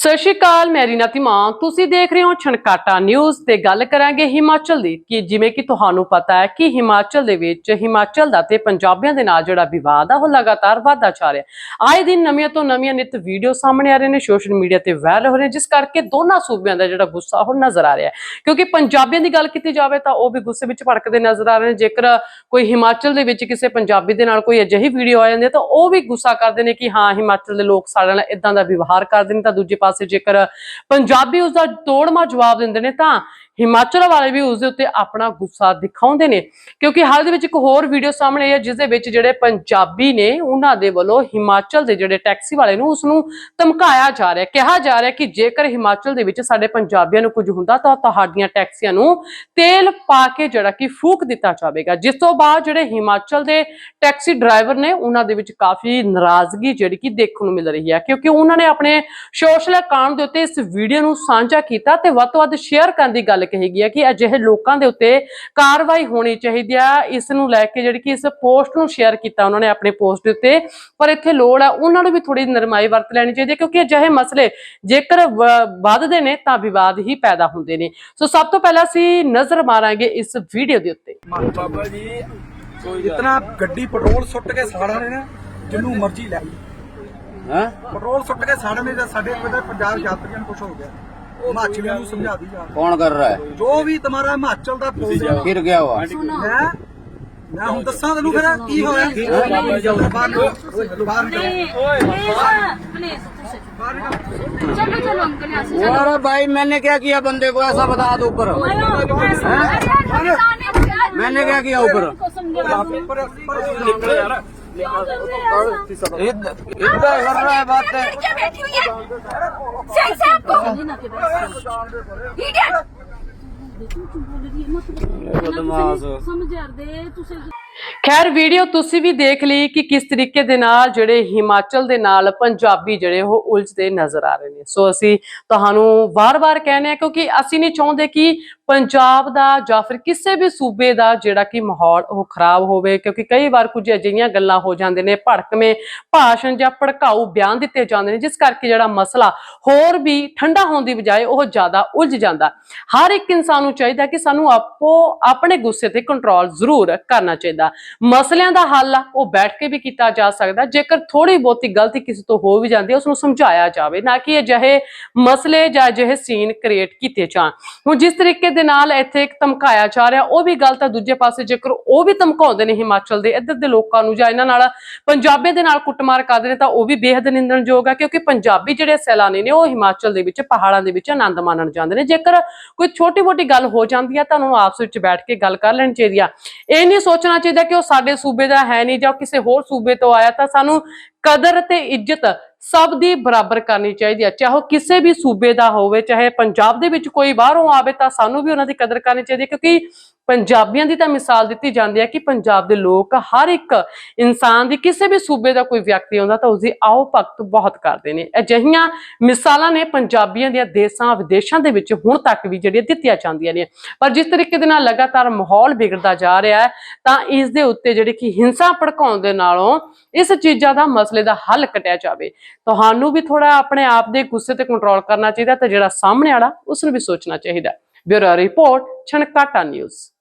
ਸਤਿ ਸ਼੍ਰੀ ਅਕਾਲ ਮੈਂ ਰੀਨਾ ਧੀਮਾਨ। ਤੁਸੀਂ ਦੇਖ ਰਹੇ ਹੋ ਛਣਕਾਟਾ ਨਿਊਜ਼ ਤੇ ਗੱਲ ਕਰਾਂਗੇ ਹਿਮਾਚਲ ਦੀ ਕਿ ਜਿਵੇਂ ਕਿ ਤੁਹਾਨੂੰ ਪਤਾ ਹੈ ਕਿ ਹਿਮਾਚਲ ਦੇ ਵਿੱਚ ਹਿਮਾਚਲ ਦਾ ਤੇ ਪੰਜਾਬੀਆਂ ਦੇ ਨਾਲ ਜਿਹੜਾ ਵਿਵਾਦ ਆ ਉਹ ਲਗਾਤਾਰ ਵਧਦਾ ਜਾ ਰਿਹਾ ਆਏ ਦਿਨ ਨਵੀਆਂ ਤੋਂ ਨਵੀਆਂ ਨਿਤ ਵੀਡੀਓ ਸਾਹਮਣੇ ਆ ਰਹੇ ਨੇ ਸੋਸ਼ਲ ਮੀਡੀਆ ਤੇ ਵਾਇਰਲ ਹੋ ਰਹੇ ਨੇ, ਜਿਸ ਕਰਕੇ ਦੋਨਾਂ ਸੂਬਿਆਂ ਦਾ ਜਿਹੜਾ ਗੁੱਸਾ ਉਹ ਨਜ਼ਰ ਆ ਰਿਹਾ ਕਿਉਂਕਿ ਪੰਜਾਬੀਆਂ ਦੀ ਗੱਲ ਕੀਤੀ ਜਾਵੇ ਤਾਂ ਉਹ ਵੀ ਗੁੱਸੇ ਵਿੱਚ ਭੜਕਦੇ ਨਜ਼ਰ ਆ ਰਹੇ ਨੇ। ਜੇਕਰ ਕੋਈ ਹਿਮਾਚਲ ਦੇ ਵਿੱਚ ਕਿਸੇ ਪੰਜਾਬੀ ਦੇ ਨਾਲ ਕੋਈ ਅਜਿਹੀ ਵੀਡੀਓ ਆ ਜਾਂਦੀ ਹੈ ਤਾਂ ਉਹ ਵੀ ਗੁੱਸਾ ਕਰਦੇ ਨੇ ਕਿ ਹਾਂ ਹਿਮਾਚਲ ਦੇ ਲੋਕ ਸਾਡੇ ਨਾਲ ਇਦਾਂ ਦਾ ਵਿਵਹਾਰ ਕਰਦੇ ਨੇ ਤਾਂ ਦੂਜੇ ਪਾਸੇ ਪਾਸੇ ਜੇਕਰ ਪੰਜਾਬੀ ਉਸ ਦਾ ਤੋੜਮਾ ਜਵਾਬ ਦਿੰਦੇ ਨੇ ਤਾਂ ਹਿਮਾਚਲ ਵਾਲੇ ਵੀ ਉਸ ਦੇ ਉੱਤੇ ਆਪਣਾ ਗੁੱਸਾ ਦਿਖਾਉਂਦੇ ਨੇ। ਕਿਉਂਕਿ ਹਾਲ ਦੇ ਵਿੱਚ ਇੱਕ ਹੋਰ ਵੀਡੀਓ ਸਾਹਮਣੇ ਆਈ ਹੈ ਜਿਸ ਦੇ ਵਿੱਚ ਜਿਹੜੇ ਪੰਜਾਬੀ ਨੇ, ਉਹਨਾਂ ਦੇ ਵੱਲੋਂ ਹਿਮਾਚਲ ਦੇ ਜਿਹੜੇ ਟੈਕਸੀ ਵਾਲੇ ਨੂੰ ਉਸ ਨੂੰ ਧਮਕਾਇਆ ਜਾ ਰਿਹਾ ਕਿਹਾ ਜਾ ਰਿਹਾ ਕਿ ਜੇਕਰ ਹਿਮਾਚਲ ਦੇ ਵਿੱਚ ਸਾਡੇ ਪੰਜਾਬੀਆਂ ਨੂੰ ਕੁਝ ਹੁੰਦਾ ਤਾਂ ਤੁਹਾਡੀਆਂ ਟੈਕਸੀਆਂ ਨੂੰ ਤੇਲ ਪਾ ਕੇ ਜਿਹੜਾ ਕਿ ਫੂਕ ਦਿੱਤਾ ਜਾਵੇਗਾ। ਜਿਸ ਤੋਂ ਬਾਅਦ ਜਿਹੜੇ ਹਿਮਾਚਲ ਦੇ ਟੈਕਸੀ ਡਰਾਈਵਰ ਨੇ, ਉਹਨਾਂ ਦੇ ਵਿੱਚ ਕਾਫੀ ਨਾਰਾਜ਼ਗੀ ਜਿਹੜੀ ਕਿ ਦੇਖਣ ਨੂੰ ਮਿਲ ਰਹੀ ਹੈ। ਕਿਉਂਕਿ ਉਹਨਾਂ ਨੇ ਆਪਣੇ ਸੋਸ਼ਲ ਅਕਾਊਂਟ ਦੇ ਉੱਤੇ ਇਸ ਵੀਡੀਓ ਨੂੰ ਸਾਂਝਾ ਕੀਤਾ ਤੇ ਵੱਧ ਤੋਂ ਵੱਧ ਸ਼ੇਅਰ ਕਰਨ ਦੀ ਗੱਲ ਕਹੀ ਗਈ ਹੈ ਕਿ ਅਜਿਹੇ ਲੋਕਾਂ ਦੇ ਉੱਤੇ ਕਾਰਵਾਈ ਹੋਣੀ ਚਾਹੀਦੀ ਆ। ਇਸ ਨੂੰ ਲੈ ਕੇ ਜਿਹੜੀ ਕਿ ਇਸ ਪੋਸਟ ਨੂੰ ਸ਼ੇਅਰ ਕੀਤਾ ਉਹਨਾਂ ਨੇ ਆਪਣੇ ਪੋਸਟ ਦੇ ਉੱਤੇ। ਪਰ ਇੱਥੇ ਲੋੜ ਹੈ ਉਹਨਾਂ ਨੂੰ ਵੀ ਥੋੜੀ ਨਰਮਾਈ ਵਰਤ ਲੈਣੀ ਚਾਹੀਦੀ ਹੈ ਕਿਉਂਕਿ ਅਜਿਹੇ ਮਸਲੇ ਜੇਕਰ ਵੱਧਦੇ ਨੇ ਤਾਂ ਵਿਵਾਦ ਹੀ ਪੈਦਾ ਹੁੰਦੇ ਨੇ। ਸੋ ਸਭ ਤੋਂ ਪਹਿਲਾਂ ਅਸੀਂ ਨਜ਼ਰ ਮਾਰਾਂਗੇ ਇਸ ਵੀਡੀਓ ਦੇ ਉੱਤੇ। ਬਾਬਾ ਜੀ ਇਤਨਾ ਗੱਡੀ ਪੈਟਰੋਲ ਸੁੱਟ ਕੇ ਸਾੜਾ ਨੇ ਨਾ ਜਿੰਨੂੰ ਮਰਜ਼ੀ ਲੈ हैं ਪੈਟਰੋਲ ਸੁੱਟ ਕੇ ਸਾੜਨੇ ਦਾ ਸਾਡੇ ਪੰਜਾਬ ਯਾਤਰੀਆਂ ਨੂੰ ਕੁਝ ਹੋ ਗਿਆ। ਹਿਮਾਚਲੀਆਂ ਨੂੰ ਸਮਝਾ ਦੀ ਜਾ कौन कर रहा है ਜੋ ਵੀ ਤੁਹਾਡਾ ਹਿਮਾਚਲ ਦਾ ਬੋਲਦੇ फिर क्या हुआ ਮੈਂ ਮੈਂ ਹੁਣ ਦੱਸਾਂ ਤੈਨੂੰ ਫਿਰ ਕੀ ਹੋਇਆ ਬਾਹਰ ਨਿਕਲ, ਬਾਹਰ ਨਿਕਲ। चलो चलो अंकल यहाँ से अरे भाई मैंने क्या किया बंदे को ऐसा बता दो ऊपर मैंने क्या किया ऊपर पर- पर- निकल यार इतना कर रहा है बात है बैठी हुई है सही से आपको ठीक है बदमाश ਸਮਝ ਆਰਦੇ ਤੁਸੀਂ ਖੈਰ ਵੀਡੀਓ ਤੁਸੀਂ ਵੀ ਦੇਖ ਲਈ ਕਿ ਕਿਸ ਤਰੀਕੇ ਦੇ ਨਾਲ ਜਿਹੜੇ ਹਿਮਾਚਲ ਦੇ ਨਾਲ ਪੰਜਾਬੀ ਜਿਹੜੇ ਉਹ ਉਲਝਦੇ ਨਜ਼ਰ ਆ ਰਹੇ ਨੇ ਸੋ ਅਸੀਂ ਤੁਹਾਨੂੰ ਵਾਰ-ਵਾਰ ਕਹਿੰਦੇ ਆ ਕਿਉਂਕਿ ਅਸੀਂ ਨਹੀਂ ਚਾਹੁੰਦੇ ਕਿ ਪੰਜਾਬ ਦਾ ਜਾਂ ਫਿਰ ਕਿਸੇ ਵੀ ਸੂਬੇ ਦਾ ਜਿਹੜਾ ਕਿ ਮਾਹੌਲ ਉਹ ਖਰਾਬ ਹੋਵੇ, ਕਿਉਂਕਿ ਕਈ ਵਾਰ ਕੁਝ ਅਜਿਹੀਆਂ ਗੱਲਾਂ ਹੋ ਜਾਂਦੇ ਨੇ, ਭੜਕਵੇਂ ਭਾਸ਼ਣ ਜਾਂ ਭੜਕਾਊ ਬਿਆਨ ਦਿੱਤੇ ਜਾਂਦੇ ਨੇ, ਜਿਸ ਕਰਕੇ ਜਿਹੜਾ ਮਸਲਾ ਹੋਰ ਵੀ ਠੰਡਾ ਹੋਣ ਦੀ ਬਜਾਏ ਉਹ ਜ਼ਿਆਦਾ ਉਲਝ ਜਾਂਦਾ। ਹਰ ਇੱਕ ਇਨਸਾਨ ਨੂੰ ਚਾਹੀਦਾ ਕਿ ਸਾਨੂੰ ਆਪੋ ਆਪਣੇ ਗੁੱਸੇ ਤੇ ਕੰਟਰੋਲ ਜ਼ਰੂਰ ਕਰਨਾ ਚਾਹੀਦਾ। ਮਸਲਿਆਂ ਦਾ ਹੱਲ ਉਹ ਬੈਠ ਕੇ ਵੀ ਕੀਤਾ ਜਾ ਸਕਦਾ, ਜੇਕਰ ਥੋੜੀ ਬਹੁਤੀ ਗਲਤੀ ਕਿਸੇ ਤੋਂ ਹੋ ਵੀ ਜਾਂਦੀ ਹੈ ਉਸ ਨੂੰ ਸਮਝਾਇਆ ਜਾਵੇ, ਨਾ ਕਿ ਅਜਿਹੇ ਮਸਲੇ ਜਾਂ ਅਜਿਹੇ ਸੀਨ ਕ੍ਰੀਏਟ ਕੀਤੇ ਜਾਣ। ਹੁਣ ਜਿਸ ਤਰੀਕੇ ਦੇ ਨਾਲ ਇੱਥੇ ਇੱਕ ਧਮਕਾਇਆ ਜਾ ਰਿਹਾ, ਉਹ ਵੀ ਗਲਤ ਹੈ ਦੂਜੇ ਪਾਸੇ ਜੇਕਰ ਉਹ ਵੀ ਧਮਕਾਉਂਦੇ ਨੇ ਹਿਮਾਚਲ ਦੇ, ਇੱਧਰ ਦੇ ਲੋਕਾਂ ਨੂੰ ਜਾਂ ਇਹਨਾਂ ਨਾਲ ਪੰਜਾਬੀ ਦੇ ਨਾਲ ਕੁੱਟਮਾਰ ਕਰਦੇ ਨੇ ਤਾਂ ਉਹ ਵੀ ਬੇਹੱਦ ਨਿੰਦਣਯੋਗ ਹੈ ਕਿਉਂਕਿ ਪੰਜਾਬੀ ਜਿਹੜੇ ਸੈਲਾਨੀ ਨੇ ਉਹ ਹਿਮਾਚਲ ਦੇ ਵਿੱਚ, ਪਹਾੜਾਂ ਦੇ ਵਿੱਚ ਆਨੰਦ ਮਾਣਨ ਜਾਂਦੇ ਨੇ। ਜੇਕਰ ਕੋਈ ਛੋਟੀ-ਮੋਟੀ ਗੱਲ ਹੋ ਜਾਂਦੀ ਹੈ ਤੁਹਾਨੂੰ ਆਪਸ ਵਿੱਚ ਬੈਠ ਕੇ ਗੱਲ ਕਰ ਲੈਣੀ ਚਾਹੀਦੀ ਆ। ਇਹ ਨਹੀਂ ਸੋਚਣਾ ਚਾਹੀਦਾ ਕਿ ਉਹ ਸਾਡੇ ਸੂਬੇ ਦਾ ਹੈ ਨਹੀਂ ਜਾਂ ਕਿਸੇ ਹੋਰ ਸੂਬੇ ਤੋਂ ਆਇਆ, ਤਾਂ ਸਾਨੂੰ ਕਦਰ ਤੇ ਇੱਜ਼ਤ ਸਭ ਦੀ ਬਰਾਬਰ ਕਰਨੀ ਚਾਹੀਦੀ ਹੈ ਚਾਹੇ ਉਹ ਕਿਸੇ ਵੀ ਸੂਬੇ ਦਾ ਹੋਵੇ, ਚਾਹੇ ਪੰਜਾਬ ਦੇ ਵਿੱਚ ਕੋਈ ਬਾਹਰੋਂ ਆਵੇ, ਤਾਂ ਸਾਨੂੰ ਵੀ ਉਹਨਾਂ ਦੀ ਕਦਰ ਕਰਨੀ ਚਾਹੀਦੀ ਹੈ ਕਿਉਂਕਿ ਪੰਜਾਬੀਆਂ ਦੀ ਤਾਂ ਮਿਸਾਲ ਦਿੱਤੀ ਜਾਂਦੀ ਹੈ ਕਿ ਪੰਜਾਬ ਦੇ ਲੋਕ ਹਰ ਇੱਕ ਇਨਸਾਨ ਦੀ, ਕਿਸੇ ਵੀ ਸੂਬੇ ਦਾ ਕੋਈ ਵਿਅਕਤੀ ਆਉਂਦਾ ਤਾਂ ਉਸ ਦੀ ਆਓ ਭਗਤ ਬਹੁਤ ਕਰਦੇ ਨੇ। ਅਜਿਹੀਆਂ ਮਿਸਾਲਾਂ ਨੇ ਪੰਜਾਬੀਆਂ ਦੀਆਂ ਦੇਸ਼ਾਂ, ਵਿਦੇਸ਼ਾਂ ਦੇ ਵਿੱਚ ਹੁਣ ਤੱਕ ਵੀ ਜਿਹੜੀਆਂ ਦਿੱਤੀਆਂ ਜਾਂਦੀਆਂ ਨੇ। ਪਰ ਜਿਸ ਤਰੀਕੇ ਦੇ ਨਾਲ ਲਗਾਤਾਰ ਮਾਹੌਲ ਵਿਗੜਦਾ ਜਾ ਰਿਹਾ ਹੈ, ਤਾਂ ਇਸ ਦੇ ਉੱਤੇ ਜਿਹੜੀ ਕਿ ਹਿੰਸਾ ਭੜਕਾਉਣ ਦੇ ਨਾਲੋਂ ਇਸ ਚੀਜ਼ਾਂ ਦਾ ਮਸਲੇ ਦਾ ਹੱਲ ਕੱਢਿਆ ਜਾਵੇ। ਤੁਹਾਨੂੰ ਵੀ ਥੋੜਾ ਆਪਣੇ ਆਪ ਦੇ ਗੁੱਸੇ ਤੇ ਕੰਟਰੋਲ ਕਰਨਾ ਚਾਹੀਦਾ ਤੇ ਜਿਹੜਾ ਸਾਹਮਣੇ ਵਾਲਾ ਉਸ ਨੂੰ ਵੀ ਸੋਚਣਾ ਚਾਹੀਦਾ। Bureau report, Chhankata news.